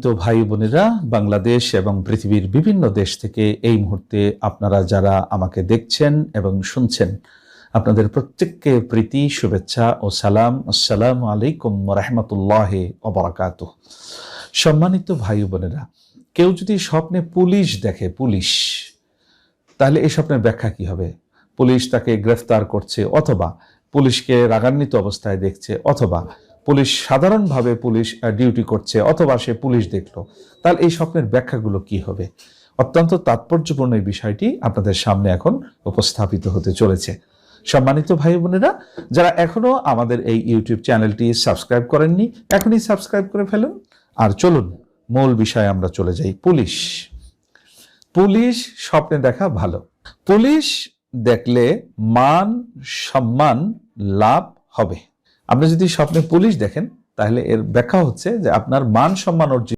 সম্মানিত ভাই বোনেরা বাংলাদেশ এবং পৃথিবীর বিভিন্ন দেশ থেকে এই মুহূর্তে আপনারা যারা আমাকে দেখছেন এবং শুনছেন, আপনাদের প্রত্যেককে প্রীতি, শুভেচ্ছা ও সালাম। আসসালামু আলাইকুম রহমতুল্লাহ অবরাকাত সম্মানিত ভাই বোনেরা কেউ যদি স্বপ্নে পুলিশ দেখে, পুলিশ, তাহলে এই স্বপ্নের ব্যাখ্যা কি হবে? পুলিশ তাকে গ্রেফতার করছে অথবা পুলিশকে রাগান্বিত অবস্থায় দেখছে অথবা পুলিশ সাধারণভাবে পুলিশ ডিউটি করছে অথবা সে পুলিশ দেখল। তাহলে এই স্বপ্নের ব্যাখ্যাগুলো কি হবে? অত্যন্ত তাৎপর্যপূর্ণ এই বিষয়টি আপনাদের সামনে এখন উপস্থাপিত হতে চলেছে। সম্মানিত ভাই বোনেরা, যারা এখনও আমাদের এই ইউটিউব চ্যানেলটি সাবস্ক্রাইব করেননি, এখনই সাবস্ক্রাইব করে ফেলুন। আর চলুন, মূল বিষয়ে আমরা চলে যাই। পুলিশ। পুলিশ স্বপ্নে দেখা ভালো। পুলিশ দেখলে মান, সম্মান লাভ হবে। আপনি যদি স্বপ্নে পুলিশ দেখেন তাহলে এর ব্যাখ্যা হচ্ছে যে আপনার মান সম্মান অর্জিত